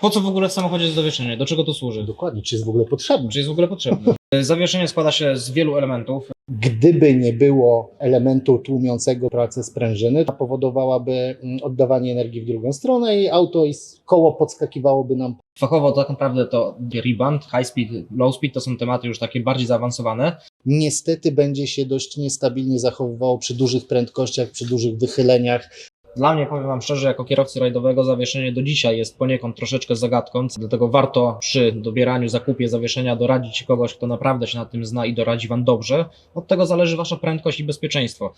Po co w ogóle w samochodzie jest zawieszenie? Do czego to służy? Dokładnie, czy jest w ogóle potrzebne? Czy jest w ogóle potrzebne? Zawieszenie składa się z wielu elementów. Gdyby nie było elementu tłumiącego pracę sprężyny, to powodowałaby mm, oddawanie energii w drugą stronę i auto i koło podskakiwałoby nam. Fachowo tak naprawdę to rebound, high speed, low speed to są tematy już takie bardziej zaawansowane. Niestety będzie się dość niestabilnie zachowywało przy dużych prędkościach, przy dużych wychyleniach. Dla mnie, powiem Wam szczerze, jako kierowcy rajdowego zawieszenie do dzisiaj jest poniekąd troszeczkę zagadką, dlatego warto przy dobieraniu, zakupie zawieszenia doradzić kogoś, kto naprawdę się na tym zna i doradzi Wam dobrze. Od tego zależy Wasza prędkość i bezpieczeństwo.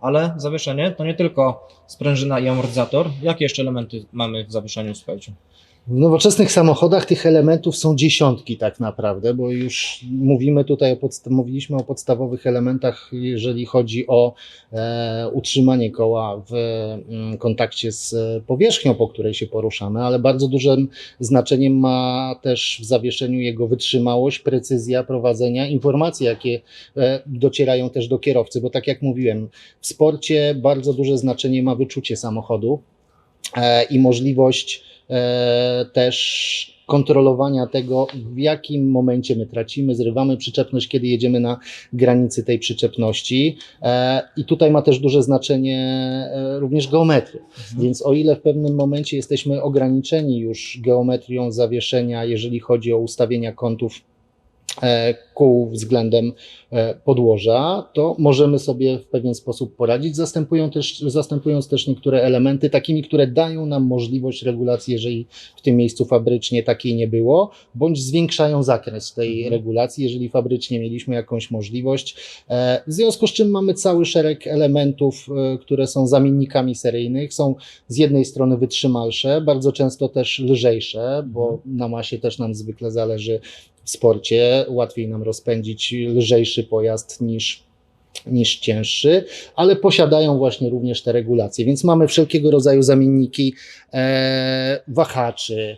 Ale zawieszenie to nie tylko sprężyna i amortyzator. Jakie jeszcze elementy mamy w zawieszeniu, słuchajcie? W nowoczesnych samochodach tych elementów są dziesiątki tak naprawdę, bo już mówimy tutaj o mówiliśmy o podstawowych elementach, jeżeli chodzi o e, utrzymanie koła w mm, kontakcie z powierzchnią, po której się poruszamy, ale bardzo dużym znaczeniem ma też w zawieszeniu jego wytrzymałość, precyzja prowadzenia, informacje, jakie e, docierają też do kierowcy, bo tak jak mówiłem, w sporcie bardzo duże znaczenie ma wyczucie samochodu e, i możliwość też kontrolowania tego, w jakim momencie my tracimy, zrywamy przyczepność, kiedy jedziemy na granicy tej przyczepności. E, I tutaj ma też duże znaczenie e, również geometria. Więc o ile w pewnym momencie jesteśmy ograniczeni już geometrią zawieszenia, jeżeli chodzi o ustawienia kątów e, kół względem e, podłoża, to możemy sobie w pewien sposób poradzić, zastępują też, zastępując też niektóre elementy takimi, które dają nam możliwość regulacji, jeżeli w tym miejscu fabrycznie takiej nie było, bądź zwiększają zakres tej regulacji, jeżeli fabrycznie mieliśmy jakąś możliwość. E, W związku z czym mamy cały szereg elementów, e, które są zamiennikami seryjnych, są z jednej strony wytrzymalsze, bardzo często też lżejsze, bo na masie też nam zwykle zależy sporcie. Łatwiej nam rozpędzić lżejszy pojazd niż, niż cięższy, ale posiadają właśnie również te regulacje. Więc mamy wszelkiego rodzaju zamienniki e, wahaczy,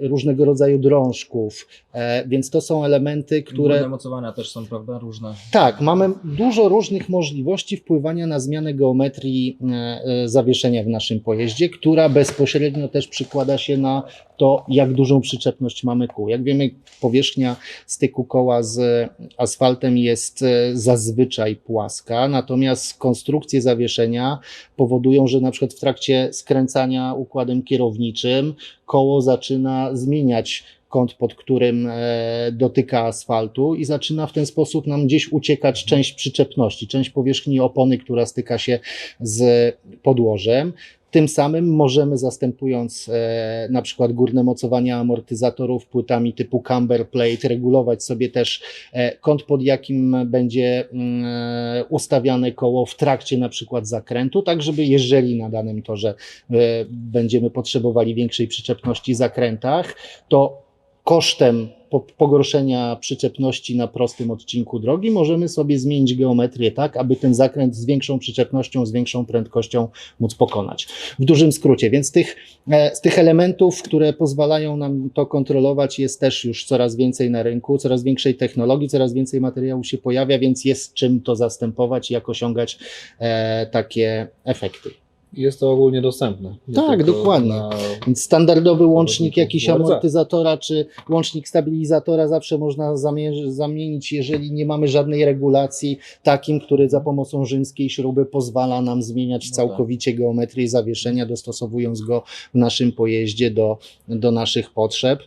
różnego rodzaju drążków, e, więc to są elementy, które. Mocowania też są, prawda, różne. Tak, mamy dużo różnych możliwości wpływania na zmianę geometrii e, e, zawieszenia w naszym pojeździe, która bezpośrednio też przykłada się na to, jak dużą przyczepność mamy kół. Jak wiemy, powierzchnia styku koła z asfaltem jest e, zazwyczaj płaska, natomiast konstrukcje zawieszenia powodują, że na przykład w trakcie skręcania układem kierowniczym koło zaczyna zmieniać kąt, pod którym e, dotyka asfaltu i zaczyna w ten sposób nam gdzieś uciekać część przyczepności, część powierzchni opony, która styka się z podłożem. Tym samym możemy zastępując e, na przykład górne mocowania amortyzatorów płytami typu camber plate, regulować sobie też e, kąt, pod jakim będzie mm, e, ustawiane koło w trakcie na przykład zakrętu, tak żeby jeżeli na danym torze e, będziemy potrzebowali większej przyczepności w zakrętach, to kosztem pogorszenia przyczepności na prostym odcinku drogi możemy sobie zmienić geometrię tak, aby ten zakręt z większą przyczepnością, z większą prędkością móc pokonać. W dużym skrócie, więc tych, e, z tych elementów, które pozwalają nam to kontrolować, jest też już coraz więcej na rynku, coraz większej technologii, coraz więcej materiału się pojawia, więc jest czym to zastępować jak osiągać e, takie efekty. Jest to ogólnie dostępne. Tak, dokładnie. na- Więc standardowy łącznik jakiś amortyzatora czy łącznik stabilizatora zawsze można zamie- zamienić, jeżeli nie mamy żadnej regulacji, takim, który za pomocą rzymskiej śruby pozwala nam zmieniać No całkowicie geometrię zawieszenia, dostosowując go w naszym pojeździe do, do naszych potrzeb.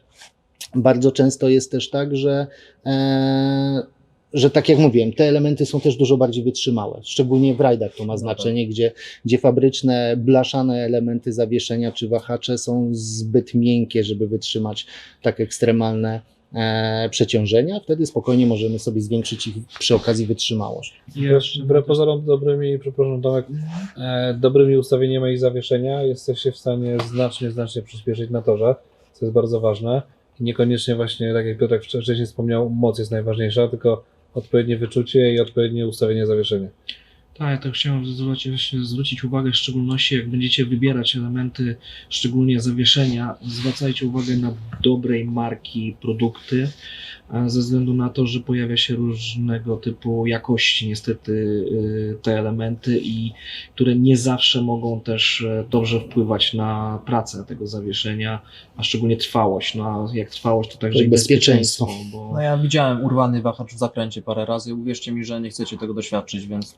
Bardzo często jest też tak, że e, że tak jak mówiłem, te elementy są też dużo bardziej wytrzymałe. Szczególnie w rajdach to ma tak. znaczenie, gdzie, gdzie fabryczne, blaszane elementy zawieszenia czy wahacze są zbyt miękkie, żeby wytrzymać tak ekstremalne e, przeciążenia. Wtedy spokojnie możemy sobie zwiększyć ich przy okazji wytrzymałość. Też wbrew pozorom dobrymi, przepraszam Tomek, e, dobrymi ustawieniami zawieszenia jesteście w stanie znacznie, znacznie przyspieszyć na torze, co jest bardzo ważne. I niekoniecznie właśnie, tak jak Piotrek wcześniej wspomniał, moc jest najważniejsza, tylko odpowiednie wyczucie i odpowiednie ustawienie zawieszenia. Tak, ja to chciałem zwrócić, zwrócić uwagę, w szczególności jak będziecie wybierać elementy, szczególnie zawieszenia, zwracajcie uwagę na dobrej marki produkty, a ze względu na to, że pojawia się różnego typu jakości niestety y, te elementy i które nie zawsze mogą też e, dobrze wpływać na pracę tego zawieszenia, a szczególnie trwałość. No, a jak trwałość to także To i bezpieczeństwo. bezpieczeństwo, bo No ja widziałem urwany wahacz w zakręcie parę razy. Uwierzcie mi, że nie chcecie tego doświadczyć, więc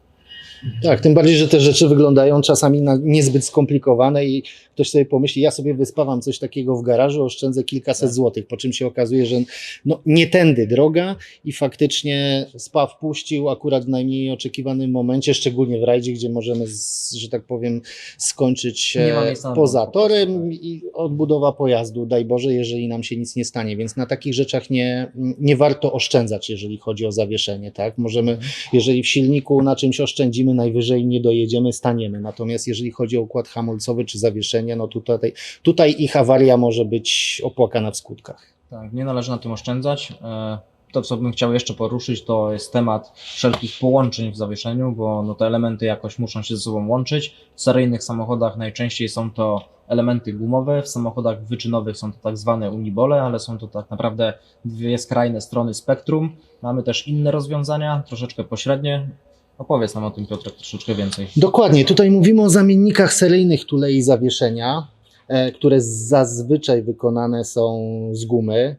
Tak, tym bardziej, że te rzeczy wyglądają czasami na niezbyt skomplikowane i ktoś sobie pomyśli, ja sobie wyspawam coś takiego w garażu, oszczędzę kilkaset Tak. złotych, po czym się okazuje, że no, nie tędy droga i faktycznie spaw puścił akurat w najmniej oczekiwanym momencie, szczególnie w rajdzie, gdzie możemy, z, że tak powiem, skończyć poza torem i odbudowa pojazdu, daj Boże, jeżeli nam się nic nie stanie, więc na takich rzeczach nie, nie warto oszczędzać, jeżeli chodzi o zawieszenie, tak? Możemy jeżeli w silniku na czymś oszczędzimy, najwyżej nie dojedziemy, staniemy. Natomiast jeżeli chodzi o układ hamulcowy czy zawieszenie, no tutaj, tutaj ich awaria może być opłakana w skutkach. tak, nie należy na tym oszczędzać. E, To, co bym chciał jeszcze poruszyć, to jest temat wszelkich połączeń w zawieszeniu, bo no, te elementy jakoś muszą się ze sobą łączyć. W seryjnych samochodach najczęściej są to elementy gumowe, w samochodach wyczynowych są to tak zwane unibole, ale są to tak naprawdę dwie skrajne strony spektrum. Mamy też inne rozwiązania, troszeczkę pośrednie. Opowiedz nam o tym, Piotrek, troszeczkę więcej. Dokładnie, tutaj mówimy o zamiennikach seryjnych tulei zawieszenia, e, które zazwyczaj wykonane są z gumy,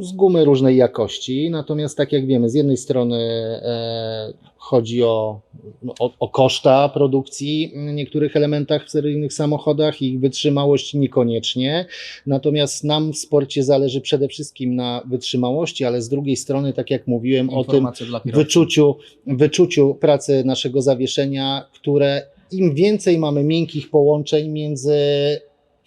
z gumy różnej jakości. Natomiast tak jak wiemy, z jednej strony e, chodzi o, no, o, o koszta produkcji w niektórych elementach w seryjnych samochodach, ich wytrzymałość niekoniecznie. Natomiast nam w sporcie zależy przede wszystkim na wytrzymałości, ale z drugiej strony, tak jak mówiłem o tym, wyczuciu, wyczuciu pracy naszego zawieszenia, które im więcej mamy miękkich połączeń między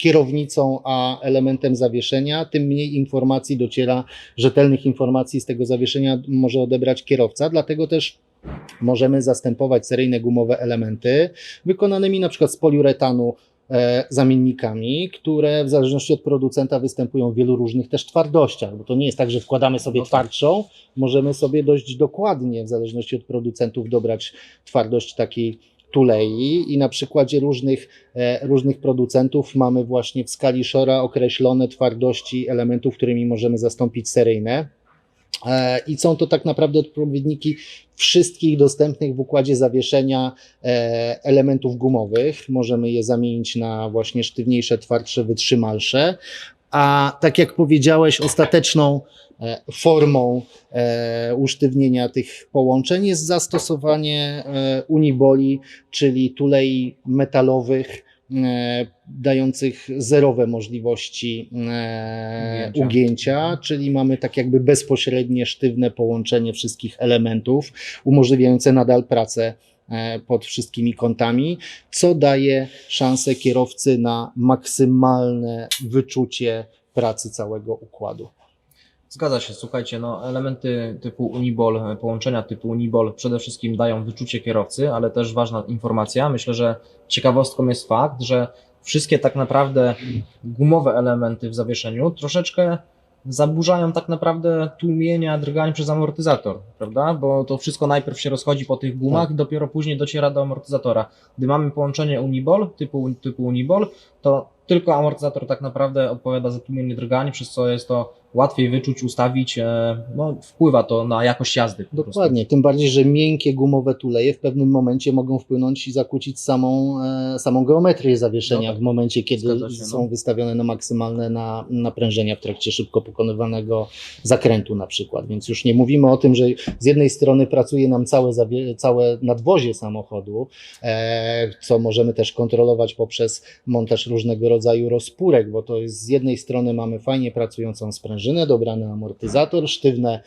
kierownicą a elementem zawieszenia, tym mniej informacji dociera, rzetelnych informacji z tego zawieszenia może odebrać kierowca. Dlatego też możemy zastępować seryjne gumowe elementy wykonanymi na przykład z poliuretanu e, zamiennikami, które w zależności od producenta występują w wielu różnych też twardościach, bo to nie jest tak, że wkładamy sobie No tak. twardszą, możemy sobie dość dokładnie w zależności od producentów dobrać twardość takiej tulei i na przykładzie różnych, e, różnych producentów mamy właśnie w skali Shora określone twardości elementów, którymi możemy zastąpić seryjne. E, I są to tak naprawdę odpowiedniki wszystkich dostępnych w układzie zawieszenia e, elementów gumowych. Możemy je zamienić na właśnie sztywniejsze, twardsze, wytrzymalsze. A tak jak powiedziałeś, ostateczną e, formą e, usztywnienia tych połączeń jest zastosowanie e, uniboli, czyli tulei metalowych, dających zerowe możliwości Ugięcia. ugięcia, czyli mamy tak jakby bezpośrednie, sztywne połączenie wszystkich elementów, umożliwiające nadal pracę pod wszystkimi kątami, co daje szansę kierowcy na maksymalne wyczucie pracy całego układu. Zgadza się, słuchajcie, no elementy typu Unibol, e, połączenia typu Unibol przede wszystkim dają wyczucie kierowcy, ale też ważna informacja, myślę, że ciekawostką jest fakt, że wszystkie tak naprawdę gumowe elementy w zawieszeniu troszeczkę zaburzają tak naprawdę tłumienia drgań przez amortyzator, prawda? Bo to wszystko najpierw się rozchodzi po tych gumach Tak. i dopiero później dociera do amortyzatora. Gdy mamy połączenie Unibol, typu, typu Unibol, to tylko amortyzator tak naprawdę odpowiada za tłumienie drgań, przez co jest to łatwiej wyczuć, ustawić, e, no wpływa to na jakość jazdy. Dokładnie, tym bardziej, że miękkie gumowe tuleje w pewnym momencie mogą wpłynąć i zakłócić samą, e, samą geometrię zawieszenia No tak. w momencie, kiedy się, są no. wystawione na maksymalne na, naprężenia w trakcie szybko pokonywanego zakrętu na przykład. Więc już nie mówimy o tym, że z jednej strony pracuje nam całe, całe nadwozie samochodu, e, co możemy też kontrolować poprzez montaż różnego rodzaju rozpórek, bo to jest z jednej strony mamy fajnie pracującą sprężynę, dobrany amortyzator, sztywne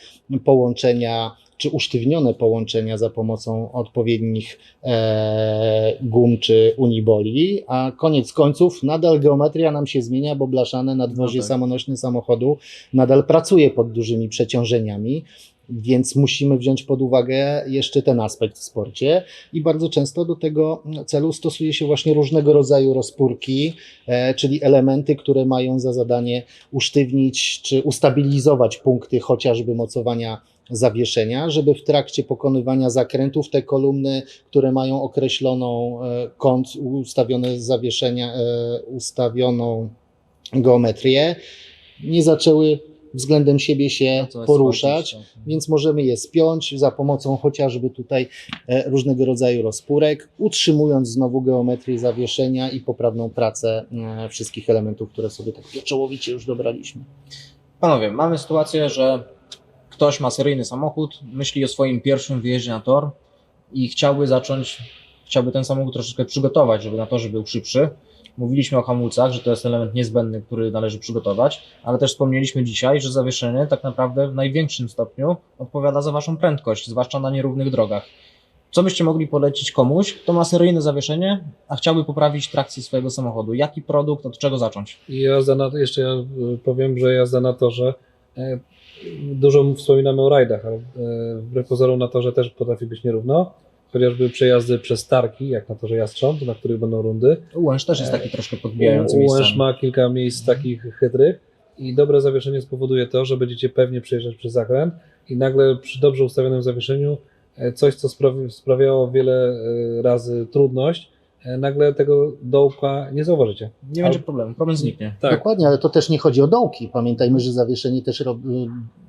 połączenia czy usztywnione połączenia za pomocą odpowiednich e, gum czy uniboli, a koniec końców nadal geometria nam się zmienia, bo blaszane nadwozie No tak. samonośne samochodu nadal pracuje pod dużymi przeciążeniami. Więc musimy wziąć pod uwagę jeszcze ten aspekt w sporcie i bardzo często do tego celu stosuje się właśnie różnego rodzaju rozpórki, e, czyli elementy, które mają za zadanie usztywnić czy ustabilizować punkty chociażby mocowania zawieszenia, żeby w trakcie pokonywania zakrętów te kolumny, które mają określoną e, kąt, ustawione zawieszenia, e, ustawioną geometrię, nie zaczęły względem siebie się jest poruszać, to- więc możemy je spiąć za pomocą chociażby tutaj e, różnego rodzaju rozpórek, utrzymując znowu geometrię zawieszenia i poprawną pracę e, wszystkich elementów, które sobie tak pieczołowicie już dobraliśmy. Panowie, mamy sytuację, że ktoś ma seryjny samochód, myśli o swoim pierwszym wyjeździe na tor i chciałby zacząć, chciałby ten samochód troszeczkę przygotować, żeby na torze był szybszy. Mówiliśmy o hamulcach, że to jest element niezbędny, który należy przygotować, ale też wspomnieliśmy dzisiaj, że zawieszenie tak naprawdę w największym stopniu odpowiada za Waszą prędkość, zwłaszcza na nierównych drogach. Co byście mogli polecić komuś, kto ma seryjne zawieszenie, a chciałby poprawić trakcję swojego samochodu? Jaki produkt, od czego zacząć? Jazda na, jeszcze ja y, powiem, że jazda na torze, e, dużo wspominamy o rajdach, ale e, wbrew pozorom na torze też potrafi być nierówno. Chociażby przejazdy przez tarki, jak na torze Jastrząb, na których będą rundy. Łęcz też jest taki troszkę podbijający Łęcz miejscami. ma kilka miejsc takich chytrych i dobre zawieszenie spowoduje to, że będziecie pewnie przejeżdżać przez zakręt i nagle przy dobrze ustawionym zawieszeniu e, coś, co sprawi, sprawiało wiele e, razy trudność, e, nagle tego dołka nie zauważycie. Nie będzie problemu, problem zniknie. Tak, Dokładnie, ale to też nie chodzi o dołki. Pamiętajmy, że zawieszenie też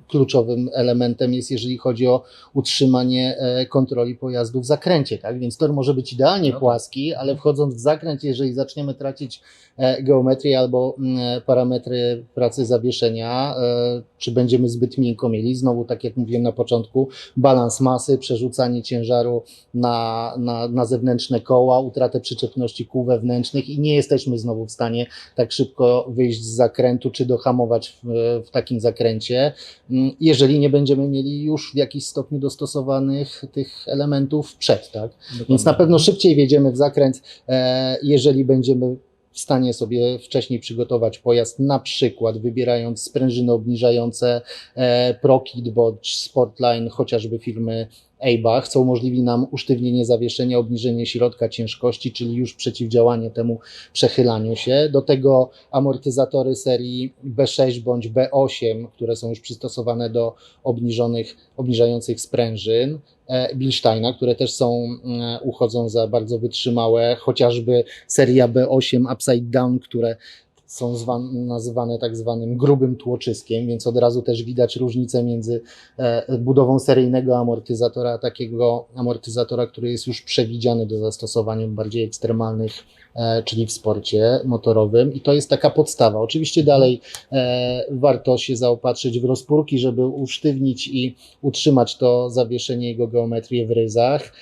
kluczowym elementem jest, jeżeli chodzi o utrzymanie e, kontroli pojazdu w zakręcie, tak? Więc tor może być idealnie No tak. płaski, ale wchodząc w zakręt, jeżeli zaczniemy tracić e, geometrię albo mm, parametry pracy zawieszenia, e, czy będziemy zbyt miękko mieli, znowu tak jak mówiłem na początku, balans masy, przerzucanie ciężaru na, na, na zewnętrzne koła, utratę przyczepności kół wewnętrznych i nie jesteśmy znowu w stanie tak szybko wyjść z zakrętu, czy dohamować w, w takim zakręcie, jeżeli nie będziemy mieli już w jakiś stopniu dostosowanych tych elementów przed, tak? Więc na pewno szybciej wjedziemy w zakręt, e, jeżeli będziemy w stanie sobie wcześniej przygotować pojazd, na przykład wybierając sprężyny obniżające e, ProKit bądź Sportline, chociażby firmy Eibach, co umożliwi nam usztywnienie zawieszenia, obniżenie środka ciężkości, czyli już przeciwdziałanie temu przechylaniu się. Do tego amortyzatory serii B6 bądź B8, które są już przystosowane do obniżonych, obniżających sprężyn. e, Bilsteina, które też są, e, uchodzą za bardzo wytrzymałe, chociażby seria B8 Upside Down, które są nazywane tak zwanym grubym tłoczyskiem, więc od razu też widać różnicę między e, budową seryjnego amortyzatora, a takiego amortyzatora, który jest już przewidziany do zastosowania w bardziej ekstremalnych, e, czyli w sporcie motorowym. I to jest taka podstawa. Oczywiście dalej e, warto się zaopatrzyć w rozpórki, żeby usztywnić i utrzymać to zawieszenie jego geometrię w ryzach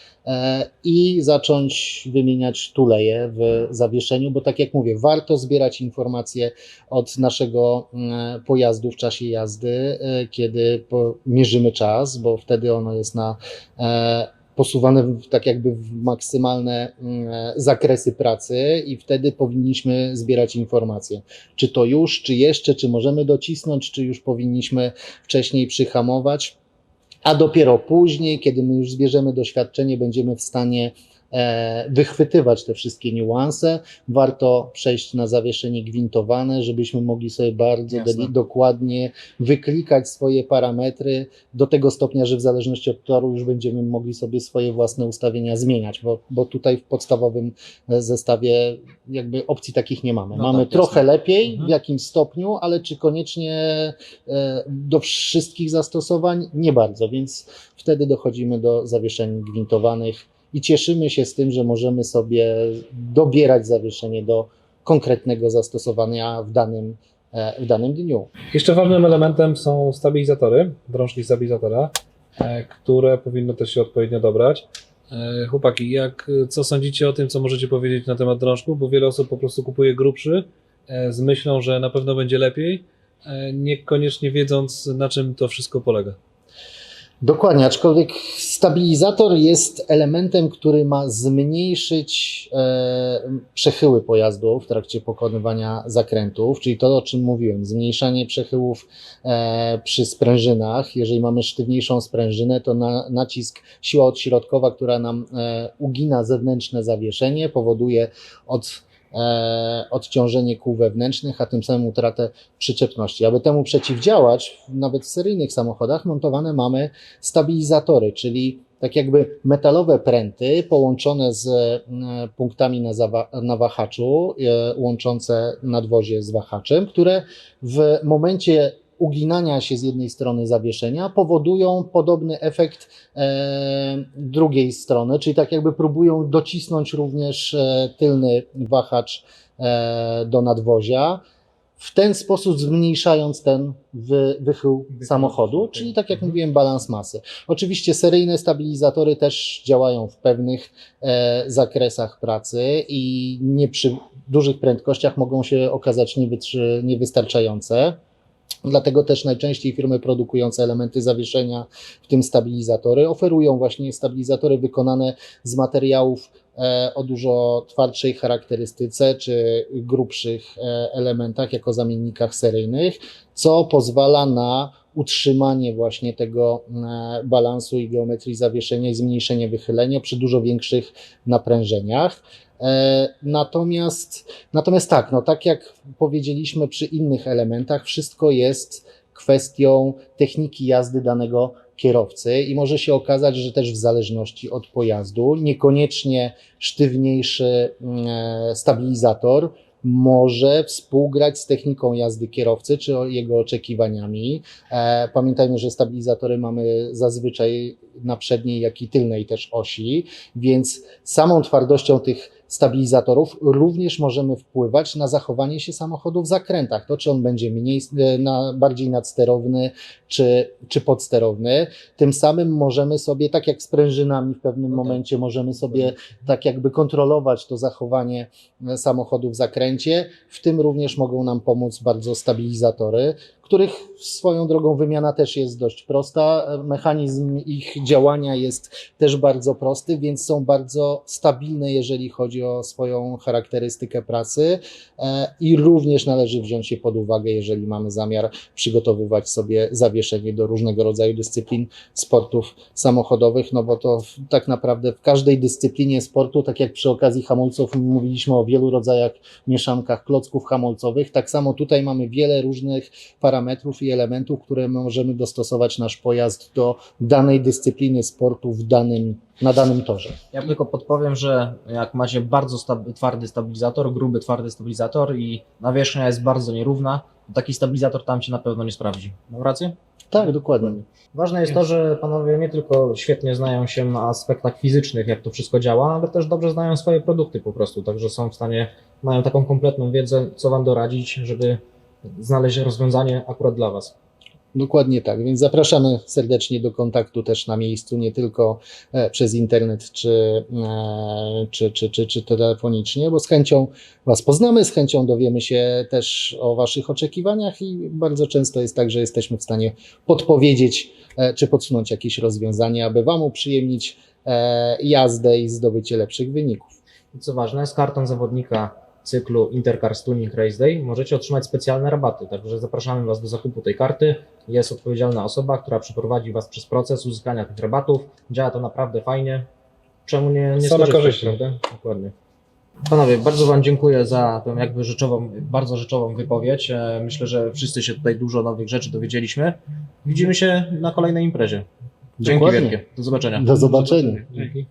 i zacząć wymieniać tuleje w zawieszeniu, bo tak jak mówię, warto zbierać informacje od naszego mm, pojazdu w czasie jazdy, e, kiedy mierzymy czas, bo wtedy ono jest na e, posuwane tak jakby w maksymalne mm, e, zakresy pracy i wtedy powinniśmy zbierać informacje. Czy to już, czy jeszcze, czy możemy docisnąć, czy już powinniśmy wcześniej przyhamować a dopiero później, kiedy my już zbierzemy doświadczenie, będziemy w stanie wychwytywać te wszystkie niuanse. Warto przejść na zawieszenie gwintowane, żebyśmy mogli sobie bardzo dokładnie wyklikać swoje parametry do tego stopnia, że w zależności od toru już będziemy mogli sobie swoje własne ustawienia zmieniać, bo, bo tutaj w podstawowym e, zestawie jakby opcji takich nie mamy. No mamy tak, trochę jasne. lepiej Mhm. w jakimś stopniu, ale czy koniecznie e, do wszystkich zastosowań? Nie bardzo, więc wtedy dochodzimy do zawieszeń gwintowanych i cieszymy się z tym, że możemy sobie dobierać zawieszenie do konkretnego zastosowania w danym, e, w danym dniu. Jeszcze ważnym elementem są stabilizatory, drążki stabilizatora, e, które powinno też się odpowiednio dobrać. E, Chłopaki, jak, co sądzicie o tym, co możecie powiedzieć na temat drążków? Bo wiele osób po prostu kupuje grubszy z myślą, że na pewno będzie lepiej, niekoniecznie wiedząc, na czym to wszystko polega. Dokładnie, aczkolwiek stabilizator jest elementem, który ma zmniejszyć e, przechyły pojazdu w trakcie pokonywania zakrętów, czyli to, o czym mówiłem, zmniejszanie przechyłów e, przy sprężynach. Jeżeli mamy sztywniejszą sprężynę, to na, nacisk, siła odśrodkowa, która nam e, ugina zewnętrzne zawieszenie, powoduje od odciążenie kół wewnętrznych, a tym samym utratę przyczepności. Aby temu przeciwdziałać, nawet w seryjnych samochodach montowane mamy stabilizatory, czyli tak jakby metalowe pręty połączone z e, punktami na, na wahaczu, e, łączące nadwozie z wahaczem, które w momencie uginania się z jednej strony zawieszenia powodują podobny efekt e, drugiej strony, czyli tak jakby próbują docisnąć również e, tylny wahacz e, do nadwozia, w ten sposób zmniejszając ten wy, wychył samochodu, czyli tak jak mówiłem, balans masy. Oczywiście seryjne stabilizatory też działają w pewnych e, zakresach pracy i nie przy dużych prędkościach mogą się okazać niewystarczające. Dlatego też najczęściej firmy produkujące elementy zawieszenia, w tym stabilizatory, oferują właśnie stabilizatory wykonane z materiałów e, o dużo twardszej charakterystyce czy grubszych e, elementach jako zamiennikach seryjnych, co pozwala na utrzymanie właśnie tego e, balansu i geometrii zawieszenia i zmniejszenie wychylenia przy dużo większych naprężeniach. E, Natomiast, natomiast tak, no tak jak powiedzieliśmy przy innych elementach, wszystko jest kwestią techniki jazdy danego kierowcy i może się okazać, że też w zależności od pojazdu, niekoniecznie sztywniejszy mm, e, stabilizator może współgrać z techniką jazdy kierowcy czy jego oczekiwaniami. E, Pamiętajmy, że stabilizatory mamy zazwyczaj na przedniej, jak i tylnej też osi, więc samą twardością tych stabilizatorów również możemy wpływać na zachowanie się samochodu w zakrętach. To, czy on będzie mniej, e, na, bardziej nadsterowny, czy, czy podsterowny. Tym samym możemy sobie, tak jak z prężynami w pewnym No tak. momencie, możemy sobie tak jakby kontrolować to zachowanie e, samochodu w zakręcie. W tym również mogą nam pomóc bardzo stabilizatory, których swoją drogą wymiana też jest dość prosta. Mechanizm ich działania jest też bardzo prosty, więc są bardzo stabilne, jeżeli chodzi o swoją charakterystykę pracy e, i również należy wziąć je pod uwagę, jeżeli mamy zamiar przygotowywać sobie zawieszenie do różnego rodzaju dyscyplin sportów samochodowych, no bo to tak naprawdę w każdej dyscyplinie sportu, tak jak przy okazji hamulców mówiliśmy o wielu rodzajach mieszankach klocków hamulcowych, tak samo tutaj mamy wiele różnych parametrów i elementów, które możemy dostosować nasz pojazd do danej dyscypliny sportu w danym, na danym torze. Ja tylko podpowiem, że jak macie bardzo stab- twardy stabilizator, gruby, twardy stabilizator i nawierzchnia jest bardzo nierówna, to taki stabilizator tam się na pewno nie sprawdzi. Mam rację? Tak, dokładnie. Ważne jest to, że panowie nie tylko świetnie znają się na aspektach fizycznych, jak to wszystko działa, ale też dobrze znają swoje produkty po prostu, także są w stanie, mają taką kompletną wiedzę, co wam doradzić, żeby znaleźć rozwiązanie akurat dla was. Dokładnie tak, więc zapraszamy serdecznie do kontaktu też na miejscu, nie tylko e, przez internet czy, e, czy, czy, czy, czy telefonicznie, bo z chęcią Was poznamy, z chęcią dowiemy się też o Waszych oczekiwaniach i bardzo często jest tak, że jesteśmy w stanie podpowiedzieć e, czy podsunąć jakieś rozwiązanie, aby Wam uprzyjemnić jazdę i zdobycie lepszych wyników. I co ważne, z kartą zawodnika cyklu Intercars Tuning Race Day możecie otrzymać specjalne rabaty, także zapraszamy Was do zakupu tej karty. Jest odpowiedzialna osoba, która przeprowadzi Was przez proces uzyskania tych rabatów. Działa to naprawdę fajnie. Czemu nie, nie Same korzyści. prawda? Dokładnie. Panowie, bardzo Wam dziękuję za tę jakby rzeczową, bardzo rzeczową wypowiedź. E, Myślę, że wszyscy się tutaj dużo nowych rzeczy dowiedzieliśmy. Widzimy się na kolejnej imprezie. Dzięki Dokładnie. wielkie. Do zobaczenia. Do zobaczenia. Dzięki.